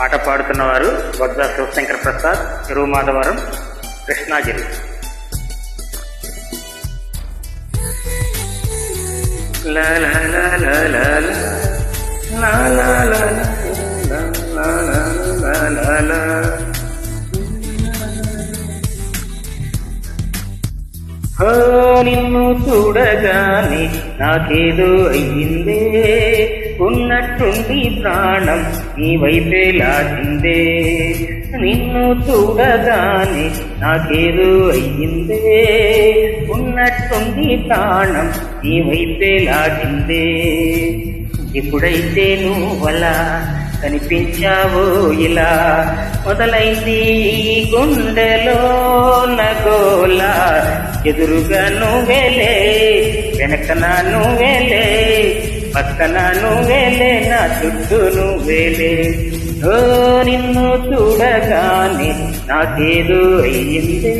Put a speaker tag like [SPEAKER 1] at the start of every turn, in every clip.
[SPEAKER 1] ఆట పాడుతున్నవారు వద్ద శివశంకర్ ప్రసాద్ తిరుమాధవరం కృష్ణాగిరి నిన్ను చూడగానే నాకేదో అయ్యిందే ఉన్నట్టుండి ప్రాణం నీ వైపే లాగిందే. నిన్ను చూడగానే నాకేదో అయ్యిందే. ఉన్నట్టుంది ప్రాణం నీ వైపే లాగిందే. ఎప్పుడైతే నువ్వలా కనిపించావో ఇలా మొదలైంది గుండెలో నగోలా. ఎదురుగా నువ్వేలే వెనకన నువ్వేలే పక్కన నువ్వేలే నా చుట్టూ నువ్వేలే ఓ నిన్ను చూడగానే నాకేదో అయ్యిందే.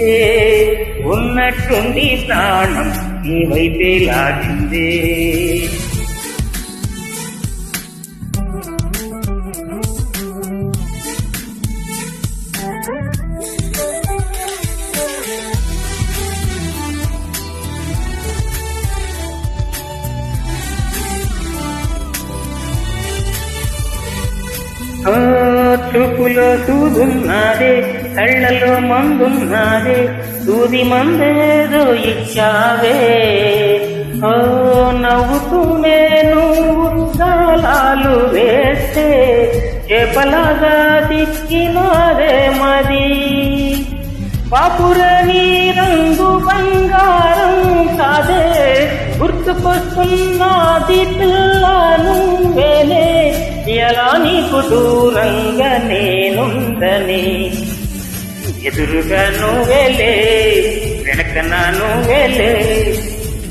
[SPEAKER 1] ఉన్నట్టుండి ప్రాణం నీ వైపే లాగిందే. చూపులో సూదున్నదే కళ్ళలో మందున్నదే సూది మందేదో ఇచ్చావే. ఓ నవ్వుతూనే నువ్వు గాలాలు వేస్తే చేపలాగా దిక్కినాదే మది. పాపురని రంగు బంగారం కాదే గుర్తుకొస్తున్నది పిల్లను దూరంగా నేనుందని ఎదురుగా నువ్వేలే వెనకన నువ్వేలే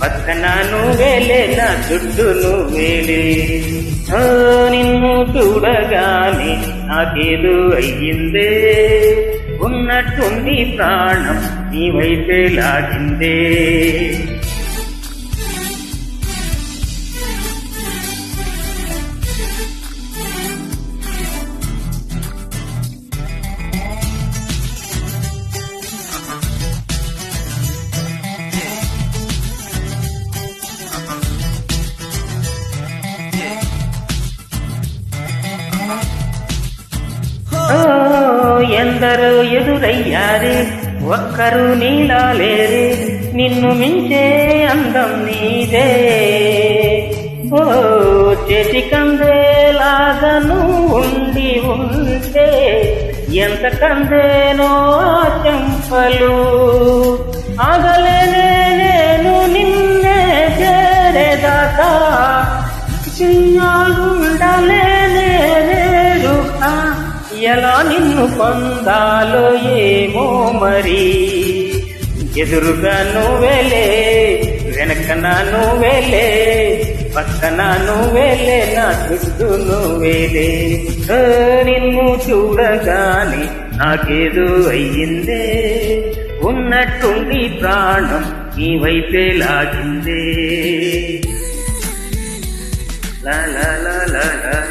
[SPEAKER 1] పక్కన నువ్వేలే నా చుట్టూ నువ్వేలే నిన్ను చూడగానే నాకేదో అయ్యిందే. ఉన్నట్టుండి ప్రాణం నీ వైపే లాగిందే. ఎందరో ఎదురయ్యారే. ఒక్కరు నీలా లేరే నిన్ను మించే అందం నీదే. ఓ చేతి కందేలాగను ఉండి ఉంటే ఎంత కందేనో ఆ చెంపలు ఆగలేనే నేను నిన్నే చేరేదాకా. చిన్నాడుండలేనే వేడుక ఎలా నిన్ను పొందాలో ఏమో మరి? ఎదురుగా నువ్వేలే వెనకన నువ్వేలే పక్కన నువ్వేలే నా చుట్టూ నువ్వేలే నిన్ను చూడగానే నాకేదో అయ్యిందే. ఉన్నట్టుండి ప్రాణం నీ వైపే లాగిందే. లా la la